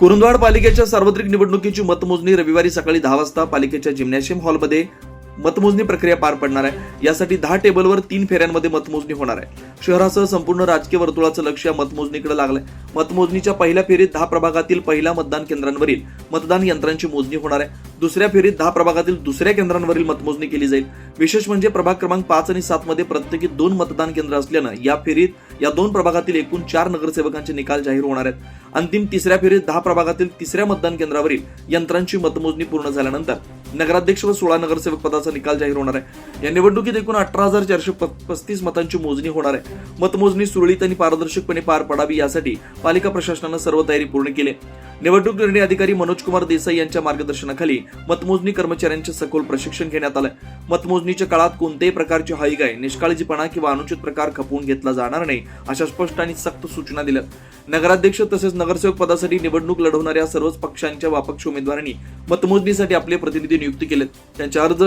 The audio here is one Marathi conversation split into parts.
कुरुंदवाड पालिकेच्या सार्वत्रिक निवडणुकीची मतमोजणी रविवारी सकाळी दहा वाजता पालिकेच्या जिम्नॅशियम हॉलमध्ये मतमोजणी प्रक्रिया पार पडणार आहे. यासाठी दहा टेबलवर तीन फेऱ्यांमध्ये मतमोजणी होणार आहे. शहरासह संपूर्ण राजकीय वर्तुळाचं लक्ष या मतमोजणीकडे लागलंय. मतमोजणीच्या पहिल्या फेरीत दहा प्रभागातील पहिल्या मतदान केंद्रांवरील मतदान यंत्रांची मोजणी होणार आहे. दुसऱ्या फेरीत दहा प्रभागातील दुसऱ्या केंद्रांवरील मतमोजणी केली जाईल. विशेष म्हणजे प्रभाग क्रमांक पाच आणि सात मध्ये प्रत्येकी दोन मतदान केंद्र असल्यानं या फेरीत या दोन प्रभागातील एकूण चार नगरसेवकांचे निकाल जाहीर होणार आहेत. अंतिम तिसऱ्या फेरीत दहा प्रभागातील तिसऱ्या मतदान केंद्रावरील यंत्रांची मतमोजणी पूर्ण झाल्यानंतर नगराध्यक्ष व सोळा नगरसेवक पदाचा निकाल जाहीर होणार आहे. या निवडणुकीत एकूण अठरा हजार चारशे पस्तीस मतांची मोजणी होणार आहे. मतमोजणी सुरळीत आणि पारदर्शकपणे पार पडावी यासाठी पालिका प्रशासनानं सर्व तयारी पूर्ण केली निवडणूक निर्णय अधिकारी मनोज कुमार देसाई यांच्या मार्गदर्शनाखाली मतमोजणी कर्मचाऱ्यांचे सखोल प्रशिक्षण घेण्यात आलं मतमोजणीच्या काळात कोणत्याही प्रकारची हईगाय निष्काळजीपणा किंवा अनुचित प्रकार खपवून घेतला जाणार नाही अशा स्पष्ट आणि सक्त सूचना दिल्यात. नगराध्यक्ष तसेच नगरसेवक पदासाठी निवडणूक लढवणाऱ्या सर्वच पक्षांच्या वापक्ष उमेदवारांनी मतमोजणीसाठी आपले प्रतिनिधी नियुक्त केलेत. त्यांचे अर्ज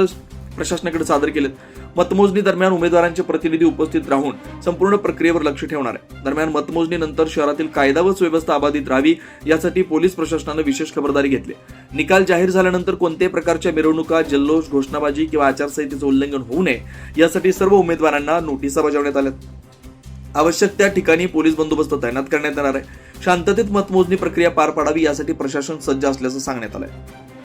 प्रशासनाकडे सादर केलेत. मतमोजणी दरम्यान उमेदवारांचे प्रतिनिधी उपस्थित राहून संपूर्ण प्रक्रियेवर लक्ष ठेवणार आहे दरम्यान मतमोजणीनंतर शहरातील कायदा व सुव्यवस्था अबाधित राहावी यासाठी पोलीस प्रशासनानं विशेष खबरदारी घेतली. निकाल जाहीर झाल्यानंतर कोणत्याही प्रकारच्या मिरवणुका जल्लोष घोषणाबाजी किंवा आचारसंहितेचं उल्लंघन होऊ नये यासाठी सर्व उमेदवारांना नोटिसा बजावण्यात आल्यात. आवश्यक त्या ठिकाणी पोलीस बंदोबस्त तैनात करण्यात येणार आहे. शांततेत मतमोजणी प्रक्रिया पार पाडावी यासाठी प्रशासन सज्ज असल्याचं सांगण्यात आलंय.